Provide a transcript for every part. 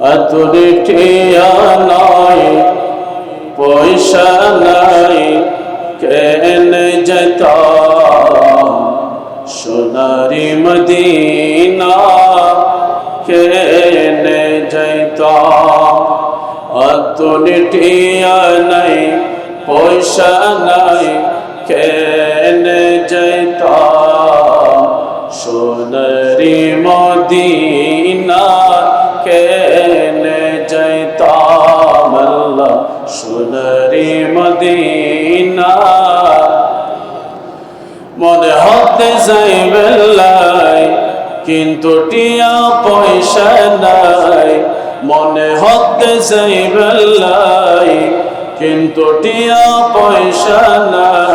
আতুরে টিয়া পয়সা নাই, কেন যেতাম? সোনারি মদিনা, কেন যেতাম? আতুরে টিয়া পয়সা নাই, কেন যেতাম? সোনারি মদিনা আল্লাহ মদিনা। মনে হতে যাই যাইবেলাই কিন্তু টিয়া পয়সা নাই। মনে হতে যাই যাইবেলাই কিন্তু টিয়া পয়সা নাই।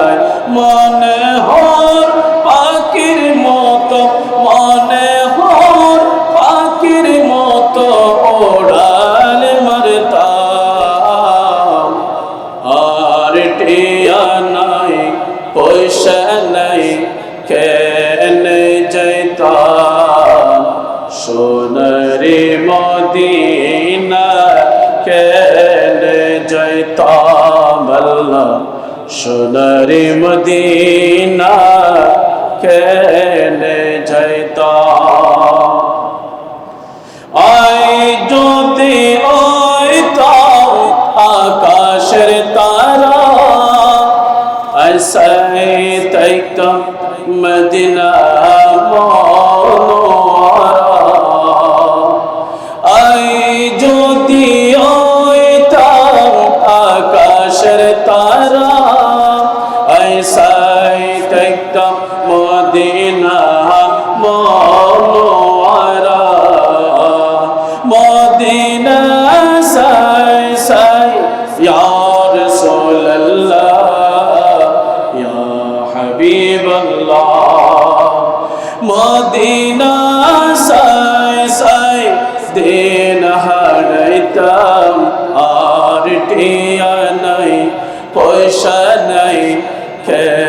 আল্লাহ সোনারি মদিনা কেনে যাইতাম তাইকা মদিনা মনোয়ারা মদিনা সাই সাই ইয়া রাসূলুল্লাহ ইয়া হাবিবাল্লাহ মদিনা সাই সাই দিন হারাইতাম আর টিয়া নাই পয়সা নাই কেন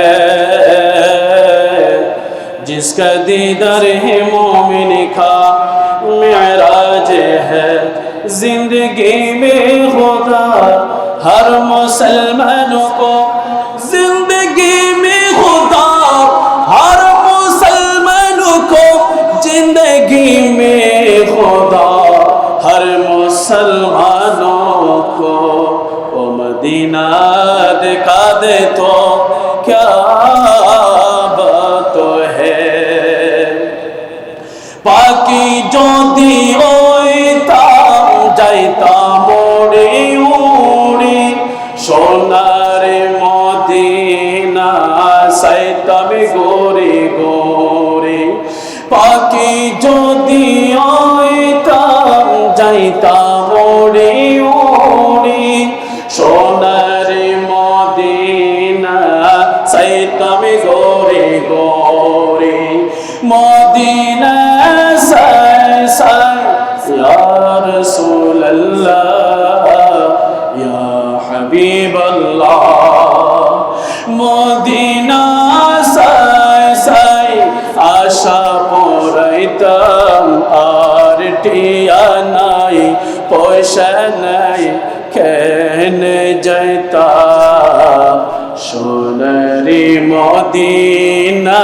जिसका दीदर है मोमिन का मेराज है जिंदगी में खुदा हर मुसलमानों को जिंदगी में खुदा हर मुसलमानों को जिंदगी में যদি ওইতাম যাইতাম মোড়ে উড়ি, সোনার মদিনা সাইতাম গোরে গোরে পাখি যদি ওইতাম যাইতাম মোড়ে উড়ি, সোনার মদিনা সাইতাম গোরে গোরে মদিনা হাবিবাল্লাহ, মদিনা সাই সাই আশা পরাইতাম আর টিয়া নাই পয়সা নাই কেন যাইতা সোনারি মদিনা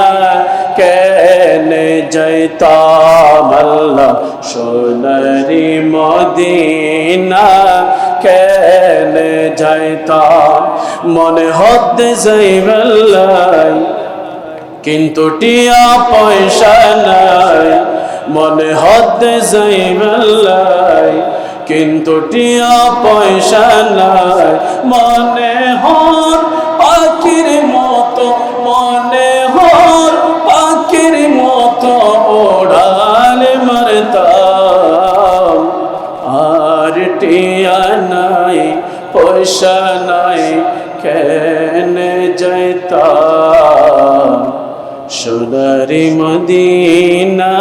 কেন যাইতাম, আল্লাহ, সোনারি মদিনা যাইতাম মনে হতে যাইবাল্লাই কিন্তু টিয়া পয়সা নাই। মনে হতে যাইবাল্লাই কিন্তু টিয়া পয়সা নাই। মনে হর কেন সুদরি মদিনা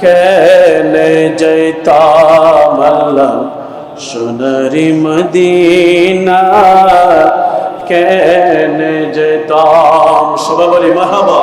কেন যাইতাম আল্লাহ সোনারি মদিনা কেন যেতাম সবাই বলি মাহাবা